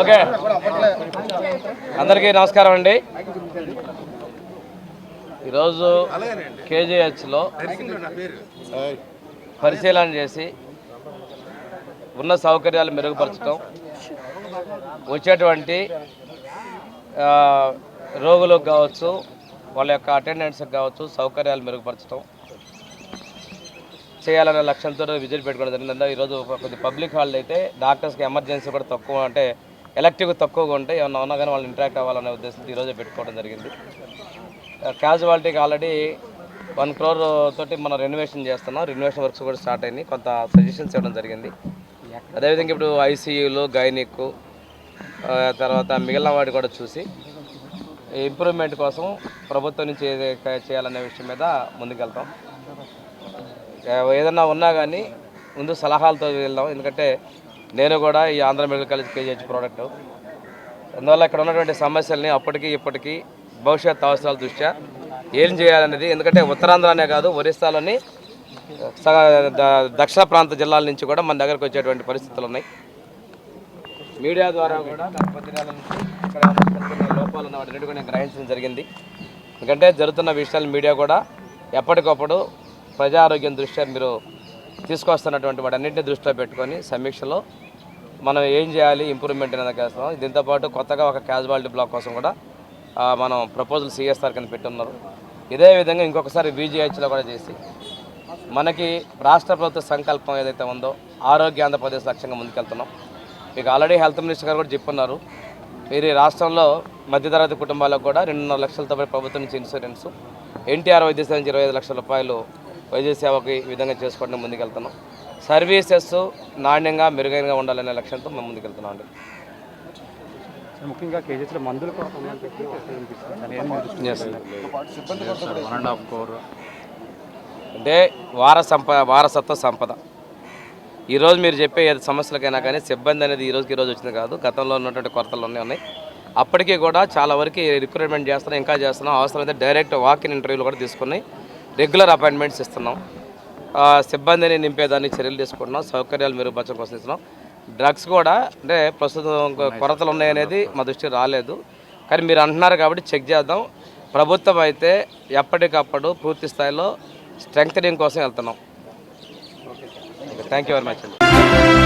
Okay. అందరికీ నమస్కారం అండి. ఈరోజు కేజీహెచ్లో పరిశీలన చేసి ఉన్న సౌకర్యాలు మెరుగుపరచడం వచ్చేటువంటి రోగులకు కావచ్చు వాళ్ళ యొక్క అటెండెన్స్కి కావచ్చు సౌకర్యాలు మెరుగుపరచడం చేయాలనే లక్ష్యంతో విజిట్ పెట్టుకోవడం జరిగింది. ఈరోజు కొద్ది పబ్లిక్ హాల్ అయితే డాక్టర్స్కి ఎమర్జెన్సీ కూడా తక్కువ అంటే ఎలక్టివ్ తక్కువగా ఉంటే ఏమన్నా ఉన్నా కానీ వాళ్ళు ఇంటరాక్ట్ అవ్వాలనే ఉద్దేశంతో ఈరోజే పెట్టుకోవడం జరిగింది. క్యాజువాలిటీకి ఆల్రెడీ వన్ క్రోర్ తోటి మనం రెనోవేషన్ చేస్తున్నాం. రెనోవేషన్ వర్క్స్ కూడా స్టార్ట్ అయింది కొంత సజెషన్స్ ఇవ్వడం జరిగింది. అదేవిధంగా ఇప్పుడు ఐసీయూలు గైనిక్ తర్వాత మిగిలిన వాటి కూడా చూసి ఇంప్రూవ్మెంట్ కోసం ప్రభుత్వం నుంచి చేయాలనే విషయం మీద ముందుకెళ్తాం. ఏదన్నా ఉన్నా కానీ ముందు సలహాలతో వెళ్దాం. ఎందుకంటే నేను కూడా ఈ Andhra medical college KGH product అందువల్ల ఇక్కడ ఉన్నటువంటి సమస్యల్ని అప్పటికి ఇప్పటికీ భవిష్యత్ అవసరాల దృష్ట్యా ఏం చేయాలనేది ఎందుకంటే ఉత్తరాంధ్రనే కాదు ఒరిస్సాలోని దక్షిణ ప్రాంత జిల్లాల నుంచి కూడా మన దగ్గరకు వచ్చేటువంటి పరిస్థితులు ఉన్నాయి. మీడియా ద్వారా కూడా గత నుంచి ఇక్కడ లోపాలు ఉన్న వాటిని కూడా గ్రహించడం జరిగింది. ఎందుకంటే జరుగుతున్న విషయాలు మీడియా కూడా ఎప్పటికప్పుడు ప్రజారోగ్యం దృష్ట్యా మీరు తీసుకొస్తున్నటువంటి వాటన్నింటినీ దృష్టిలో పెట్టుకొని సమీక్షలో మనం ఏం చేయాలి ఇంప్రూవ్మెంట్ అనేది చేస్తాం దీంతోపాటు కొత్తగా ఒక క్యాజువాలిటీ బ్లాక్ కోసం కూడా మనం ప్రపోజల్ సిఎస్ఆర్ కింద పెట్టున్నారు. ఇదే విధంగా ఇంకొకసారి బీజీహెచ్లో కూడా చేసి మనకి రాష్ట్ర ప్రభుత్వ సంకల్పం ఏదైతే ఉందో ఆరోగ్య ఆంధ్రప్రదేశ్ లక్ష్యంగా ముందుకెళ్తున్నాం. మీకు ఆల్రెడీ హెల్త్ మినిస్టర్ గారు కూడా చెప్పున్నారు. మీరు రాష్ట్రంలో మధ్యతరగతి కుటుంబాలకు కూడా రెండున్నర లక్షలతో ప్రభుత్వం నుంచి ఇన్సూరెన్స్ ఎన్టీఆర్ వైద్య సేవ ఇరవై ఐదు లక్షల రూపాయలు వైద్య సేవకి ఈ విధంగా చేసుకోవడం ముందుకెళ్తున్నాం. సర్వీసెస్ నాణ్యంగా మెరుగైనగా ఉండాలనే లక్ష్యంతో మేము ముందుకెళ్తున్నాం అండి. ముఖ్యంగా మందుల అంటే వార సంప వారసత్వ సంపద. ఈరోజు మీరు చెప్పే ఏ సమస్యలకైనా కానీ సిబ్బంది అనేది ఈ రోజుకి ఈ రోజు వచ్చింది కాదు. గతంలో ఉన్నటువంటి కొరతలు ఉన్నాయి ఉన్నాయి. అప్పటికీ కూడా చాలా వరకు రిక్రూట్మెంట్ చేస్తున్నాం ఇంకా చేస్తున్నాం. అవసరమైతే డైరెక్ట్ వాక్ ఇన్ ఇంటర్వ్యూలు కూడా తీసుకుని రెగ్యులర్ అపాయింట్మెంట్స్ ఇస్తున్నాం. సిబ్బందిని నింపేదానికి చర్యలు తీసుకుంటున్నాం సౌకర్యాలు మెరుగుపరచడం కోసం ఇస్తున్నాం. డ్రగ్స్ కూడా అంటే ప్రస్తుతం కొరతలు ఉన్నాయనేది మా దృష్టికి రాలేదు. కానీ మీరు అంటున్నారు కాబట్టి చెక్ చేద్దాం. ప్రభుత్వం అయితే ఎప్పటికప్పుడు పూర్తి స్థాయిలో స్ట్రెంగ్తనింగ్ కోసం వెళ్తున్నాం. థ్యాంక్ యూ వెరీ మచ్ అండి.